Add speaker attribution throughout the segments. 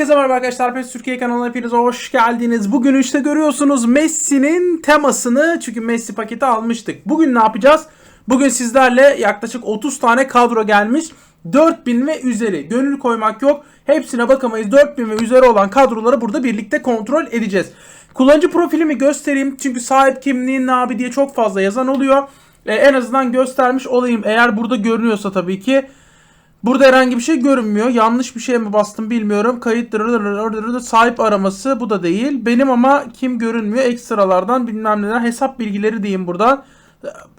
Speaker 1: Herkese merhaba arkadaşlar. PES Türkiye kanalına hepiniz hoş geldiniz. Bugün işte görüyorsunuz Messi'nin temasını çünkü Messi paketi almıştık. Bugün ne yapacağız? Bugün sizlerle yaklaşık 30 tane kadro gelmiş. 4000 ve üzeri. Gönül koymak yok. Hepsine bakamayız. 4000 ve üzeri olan kadroları burada birlikte kontrol edeceğiz. Kullanıcı profilimi göstereyim. Çünkü sahip kimliğin ne abi diye çok fazla yazan oluyor. Ee, en azından göstermiş olayım. Eğer burada görünüyorsa tabii ki. Burada herhangi bir şey görünmüyor. Yanlış bir şey mi bastım bilmiyorum. Kayıt sahip araması bu da değil. Benim ama kim görünmüyor ekstralardan bilmem neler hesap bilgileri diyeyim buradan.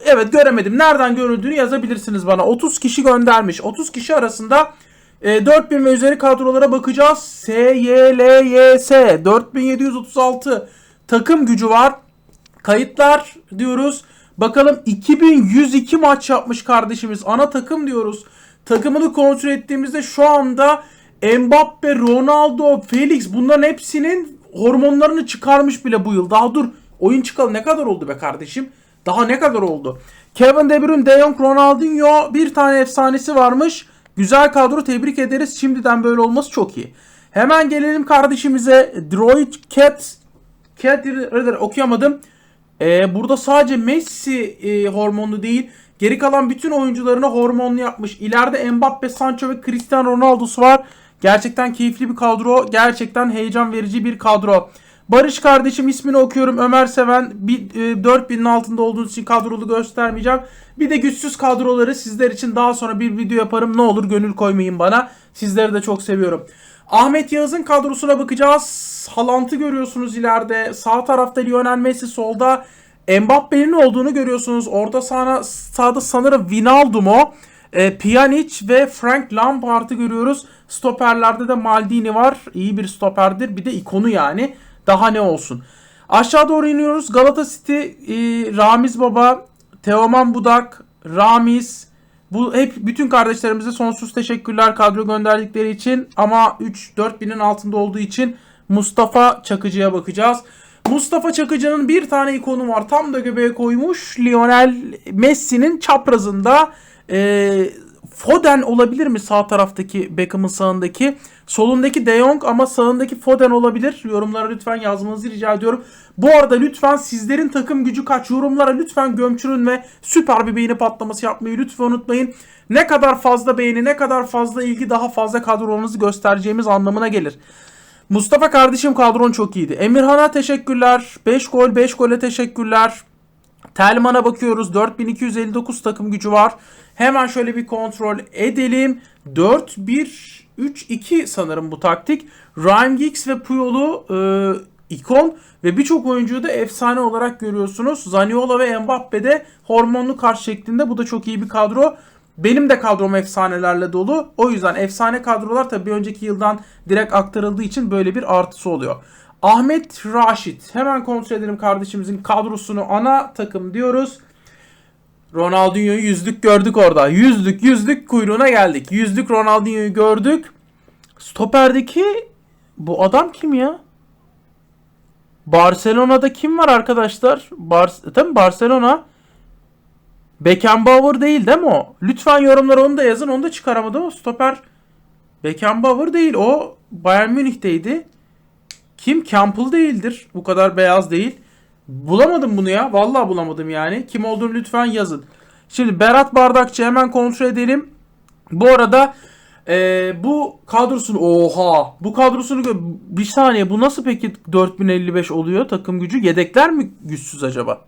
Speaker 1: Evet göremedim. Nereden görüldüğünü yazabilirsiniz bana. 30 kişi göndermiş. 30 kişi arasında e, 4000 ve üzeri kadrolara bakacağız. SYLYS 4736 takım gücü var. Kayıtlar diyoruz. Bakalım 2102 maç yapmış kardeşimiz. Ana takım diyoruz. Takımını kontrol ettiğimizde şu anda Mbappe, Ronaldo, Felix bunların hepsinin hormonlarını çıkarmış bile bu yıl. Daha dur oyun çıkalı ne kadar oldu be kardeşim? Daha ne kadar oldu? Kevin De Bruyne, De Jong, Ronaldinho bir tane efsanesi varmış. Güzel kadro tebrik ederiz. Şimdiden böyle olması çok iyi. Hemen gelelim kardeşimize. Droid Cat Cat okuyamadım. Ee, burada sadece Messi e, hormonlu değil. Geri kalan bütün oyuncularını hormonlu yapmış. İleride Mbappe, Sancho ve Cristiano Ronaldo'su var. Gerçekten keyifli bir kadro. Gerçekten heyecan verici bir kadro. Barış kardeşim ismini okuyorum. Ömer Seven. Bir, e, 4000'in altında olduğunuz için kadrolu göstermeyeceğim. Bir de güçsüz kadroları sizler için daha sonra bir video yaparım. Ne olur gönül koymayın bana. Sizleri de çok seviyorum. Ahmet Yağız'ın kadrosuna bakacağız. Haaland'ı görüyorsunuz ileride. Sağ tarafta Lionel Messi, solda Mbappe'nin olduğunu görüyorsunuz. Orta sahada, sahada sanırım Wijnaldum'u, e, Pjanic ve Frank Lampard'ı görüyoruz. Stoperlerde de Maldini var. İyi bir stoperdir. Bir de ikonu yani. Daha ne olsun. Aşağı doğru iniyoruz. Galata City, e, Ramiz Baba, Teoman Budak, Ramiz, bu hep bütün kardeşlerimize sonsuz teşekkürler kadro gönderdikleri için ama 3-4 binin altında olduğu için Mustafa Çakıcı'ya bakacağız. Mustafa Çakıcı'nın bir tane ikonu var. Tam da göbeğe koymuş. Lionel Messi'nin çaprazında e, Foden olabilir mi sağ taraftaki Beckham'ın sağındaki? Solundaki De Jong ama sağındaki Foden olabilir. Yorumlara lütfen yazmanızı rica ediyorum. Bu arada lütfen sizlerin takım gücü kaç yorumlara lütfen gömçürün ve süper bir beğeni patlaması yapmayı lütfen unutmayın. Ne kadar fazla beğeni ne kadar fazla ilgi daha fazla kadrolarınızı göstereceğimiz anlamına gelir. Mustafa kardeşim kadron çok iyiydi. Emirhan'a teşekkürler. 5 gol 5 gole teşekkürler. Telman'a bakıyoruz. 4259 takım gücü var. Hemen şöyle bir kontrol edelim. 4-1-3-2 sanırım bu taktik. Ryan Giggs ve Puyol'u e, ikon ve birçok oyuncuyu da efsane olarak görüyorsunuz. Zaniola ve Mbappe de hormonlu karşı şeklinde. Bu da çok iyi bir kadro. Benim de kadrom efsanelerle dolu. O yüzden efsane kadrolar tabii bir önceki yıldan direkt aktarıldığı için böyle bir artısı oluyor. Ahmet Raşit. Hemen kontrol edelim kardeşimizin kadrosunu. Ana takım diyoruz. Ronaldinho'yu yüzlük gördük orada. Yüzlük yüzlük kuyruğuna geldik. Yüzlük Ronaldinho'yu gördük. Stoperdeki bu adam kim ya? Barcelona'da kim var arkadaşlar? Bar tabii Barcelona. Beckenbauer değil değil mi o? Lütfen yorumlara onu da yazın. Onu da çıkaramadım. O stoper Beckenbauer değil. O Bayern Münih'teydi. Kim? Campbell değildir. Bu kadar beyaz değil. Bulamadım bunu ya. Vallahi bulamadım yani. Kim olduğunu lütfen yazın. Şimdi Berat Bardakçı hemen kontrol edelim. Bu arada e, bu kadrosunu oha bu kadrosunu bir saniye bu nasıl peki 4055 oluyor takım gücü yedekler mi güçsüz acaba?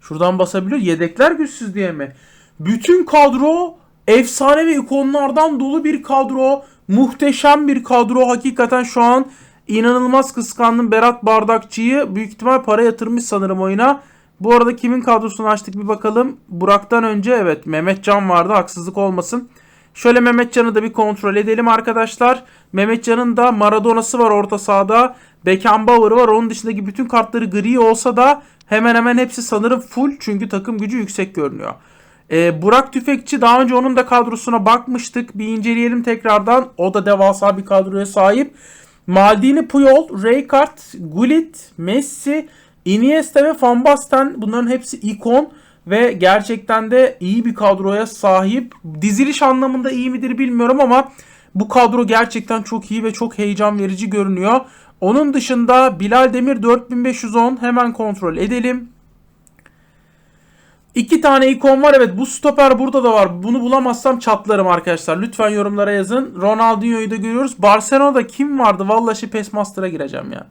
Speaker 1: Şuradan basabiliyor. Yedekler güçsüz diye mi? Bütün kadro efsane ve ikonlardan dolu bir kadro. Muhteşem bir kadro. Hakikaten şu an inanılmaz kıskandım Berat Bardakçı'yı. Büyük ihtimal para yatırmış sanırım oyuna. Bu arada kimin kadrosunu açtık bir bakalım. Burak'tan önce evet Mehmet Can vardı. Haksızlık olmasın. Şöyle Mehmet Can'ı da bir kontrol edelim arkadaşlar. Mehmet Can'ın da Maradona'sı var orta sahada. Beckenbauer var. Onun dışındaki bütün kartları gri olsa da hemen hemen hepsi sanırım full. Çünkü takım gücü yüksek görünüyor. Ee, Burak Tüfekçi daha önce onun da kadrosuna bakmıştık. Bir inceleyelim tekrardan. O da devasa bir kadroya sahip. Maldini Puyol, Rijkaard, Gullit, Messi, Iniesta ve Van Basten bunların hepsi ikon ve gerçekten de iyi bir kadroya sahip. Diziliş anlamında iyi midir bilmiyorum ama Bu kadro gerçekten çok iyi ve çok heyecan verici görünüyor. Onun dışında Bilal Demir 4510 hemen kontrol edelim. İki tane ikon var. Evet bu stoper burada da var. Bunu bulamazsam çatlarım arkadaşlar. Lütfen yorumlara yazın. Ronaldinho'yu da görüyoruz. Barcelona'da kim vardı? Vallahi PES Master'a gireceğim ya.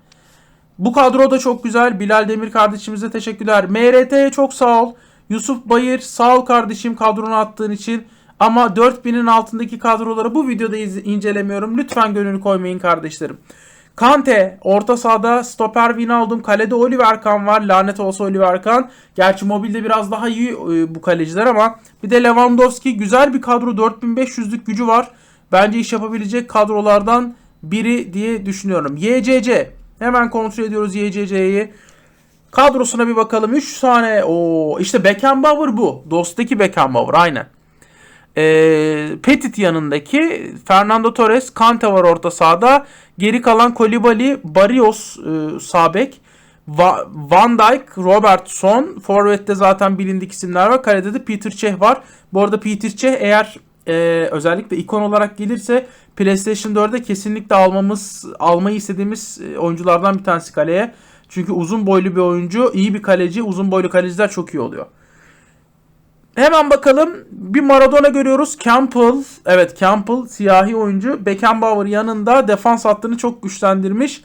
Speaker 1: Bu kadro da çok güzel. Bilal Demir kardeşimize teşekkürler. MRT'ye çok sağ ol. Yusuf Bayır sağ ol kardeşim kadronu attığın için. Ama 4000'in altındaki kadroları bu videoda incelemiyorum. Lütfen gönül koymayın kardeşlerim. Kante orta sahada stoper Wijnaldum kalede Oliver Kahn var. Lanet olsa Oliver Kahn. Gerçi mobilde biraz daha iyi e, bu kaleciler ama bir de Lewandowski güzel bir kadro 4500'lük gücü var. Bence iş yapabilecek kadrolardan biri diye düşünüyorum. YCC hemen kontrol ediyoruz YCC'yi. Kadrosuna bir bakalım. 3 tane. o işte Beckenbauer bu. Dost'taki Beckenbauer aynen. E, Petit yanındaki Fernando Torres, Kante var orta sahada. Geri kalan Kolibali, Barrios e, Sabek, Va- Van Dijk, Robertson. Forvet'te zaten bilindik isimler var. Kalede de Peter Cech var. Bu arada Peter Cech eğer e, özellikle ikon olarak gelirse PlayStation 4'e kesinlikle almamız almayı istediğimiz e, oyunculardan bir tanesi kaleye. Çünkü uzun boylu bir oyuncu, iyi bir kaleci. Uzun boylu kaleciler çok iyi oluyor. Hemen bakalım. Bir Maradona görüyoruz. Campbell. Evet Campbell siyahi oyuncu. Beckenbauer yanında defans hattını çok güçlendirmiş.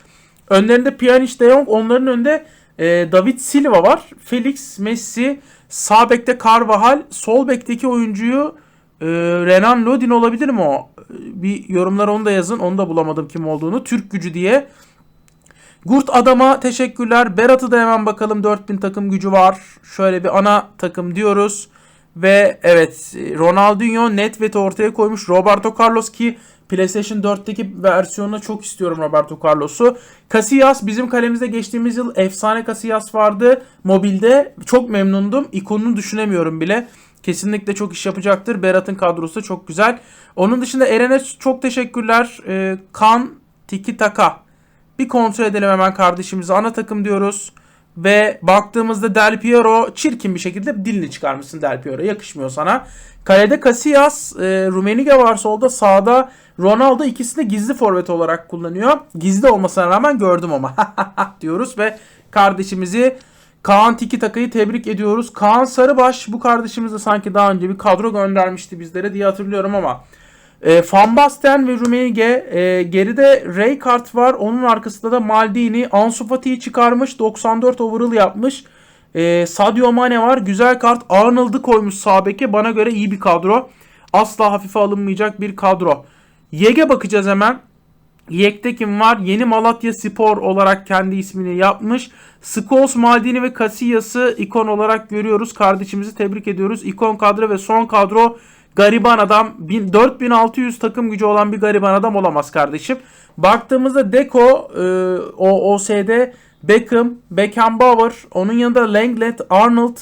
Speaker 1: Önlerinde Pjanic de Jong. Onların önünde e, David Silva var. Felix, Messi. Sağ bekte Carvajal. Sol bekteki oyuncuyu e, Renan Lodin olabilir mi o? Bir yorumlara onu da yazın. Onu da bulamadım kim olduğunu. Türk gücü diye. Gurt Adam'a teşekkürler. Berat'ı da hemen bakalım. 4000 takım gücü var. Şöyle bir ana takım diyoruz. Ve evet Ronaldinho net ortaya koymuş. Roberto Carlos ki PlayStation 4'teki versiyonunu çok istiyorum Roberto Carlos'u. Casillas bizim kalemizde geçtiğimiz yıl efsane Casillas vardı mobilde. Çok memnundum. İkonunu düşünemiyorum bile. Kesinlikle çok iş yapacaktır. Berat'ın kadrosu da çok güzel. Onun dışında Eren'e çok teşekkürler. Ee, kan Tiki Taka. Bir kontrol edelim hemen kardeşimizi. Ana takım diyoruz. Ve baktığımızda Del Piero çirkin bir şekilde dilini çıkarmışsın Del Piero. Yakışmıyor sana. Kalede Casillas, e, Rummenigge var solda. Sağda Ronaldo ikisini gizli forvet olarak kullanıyor. Gizli olmasına rağmen gördüm ama diyoruz ve kardeşimizi Kaan Tiki Taka'yı tebrik ediyoruz. Kaan Sarıbaş bu kardeşimiz de sanki daha önce bir kadro göndermişti bizlere diye hatırlıyorum ama e, Van Basten ve Rummenigge e, geride Rijkaard var. Onun arkasında da Maldini. Ansu Fati'yi çıkarmış. 94 overall yapmış. E, Sadio Mane var. Güzel kart. Arnold'u koymuş sağ beke. Bana göre iyi bir kadro. Asla hafife alınmayacak bir kadro. Yeg'e bakacağız hemen. Yek'te kim var? Yeni Malatya Spor olarak kendi ismini yapmış. Scholes, Maldini ve Casillas'ı ikon olarak görüyoruz. Kardeşimizi tebrik ediyoruz. İkon kadro ve son kadro gariban adam 4600 takım gücü olan bir gariban adam olamaz kardeşim. Baktığımızda Deco, e, o OSD, Beckham, Beckenbauer, onun yanında Langlet, Arnold,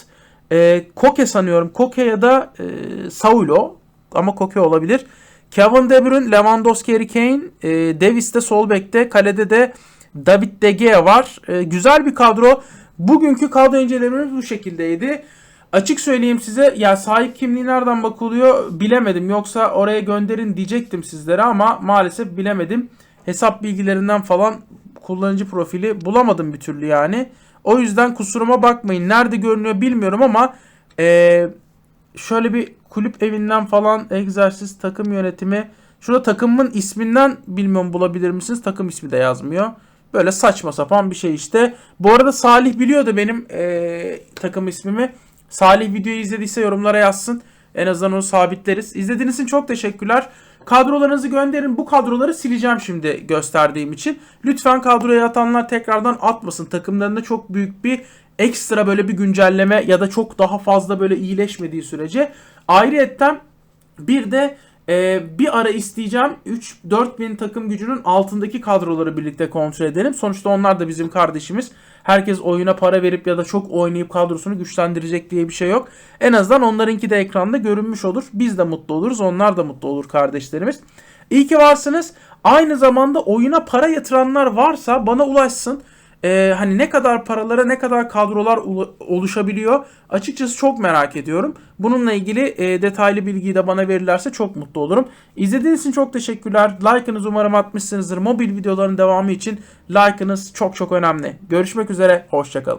Speaker 1: e, Koke sanıyorum. Koke ya da e, Saulo ama Koke olabilir. Kevin De Bruyne, Lewandowski, Harry Kane, e, Davis de sol bekte, kalede de David De Gea var. E, güzel bir kadro. Bugünkü kadro incelememiz bu şekildeydi. Açık söyleyeyim size ya sahip kimliği nereden bakılıyor bilemedim. Yoksa oraya gönderin diyecektim sizlere ama maalesef bilemedim. Hesap bilgilerinden falan kullanıcı profili bulamadım bir türlü yani. O yüzden kusuruma bakmayın. Nerede görünüyor bilmiyorum ama ee, şöyle bir kulüp evinden falan egzersiz takım yönetimi. Şurada takımın isminden bilmiyorum bulabilir misiniz? Takım ismi de yazmıyor. Böyle saçma sapan bir şey işte. Bu arada Salih biliyordu benim ee, takım ismimi. Salih videoyu izlediyse yorumlara yazsın. En azından onu sabitleriz. İzlediğiniz için çok teşekkürler. Kadrolarınızı gönderin. Bu kadroları sileceğim şimdi gösterdiğim için. Lütfen kadroya atanlar tekrardan atmasın. Takımlarında çok büyük bir ekstra böyle bir güncelleme ya da çok daha fazla böyle iyileşmediği sürece. Ayrıyetten bir de ee, bir ara isteyeceğim 3-4 bin takım gücünün altındaki kadroları birlikte kontrol edelim. Sonuçta onlar da bizim kardeşimiz. Herkes oyuna para verip ya da çok oynayıp kadrosunu güçlendirecek diye bir şey yok. En azından onlarınki de ekranda görünmüş olur. Biz de mutlu oluruz. Onlar da mutlu olur kardeşlerimiz. İyi ki varsınız. Aynı zamanda oyuna para yatıranlar varsa bana ulaşsın. E, hani ne kadar paralara ne kadar kadrolar oluşabiliyor açıkçası çok merak ediyorum. Bununla ilgili e, detaylı bilgiyi de bana verirlerse çok mutlu olurum. İzlediğiniz için çok teşekkürler. Like'ınızı umarım atmışsınızdır. Mobil videoların devamı için like'ınız çok çok önemli. Görüşmek üzere. Hoşçakalın.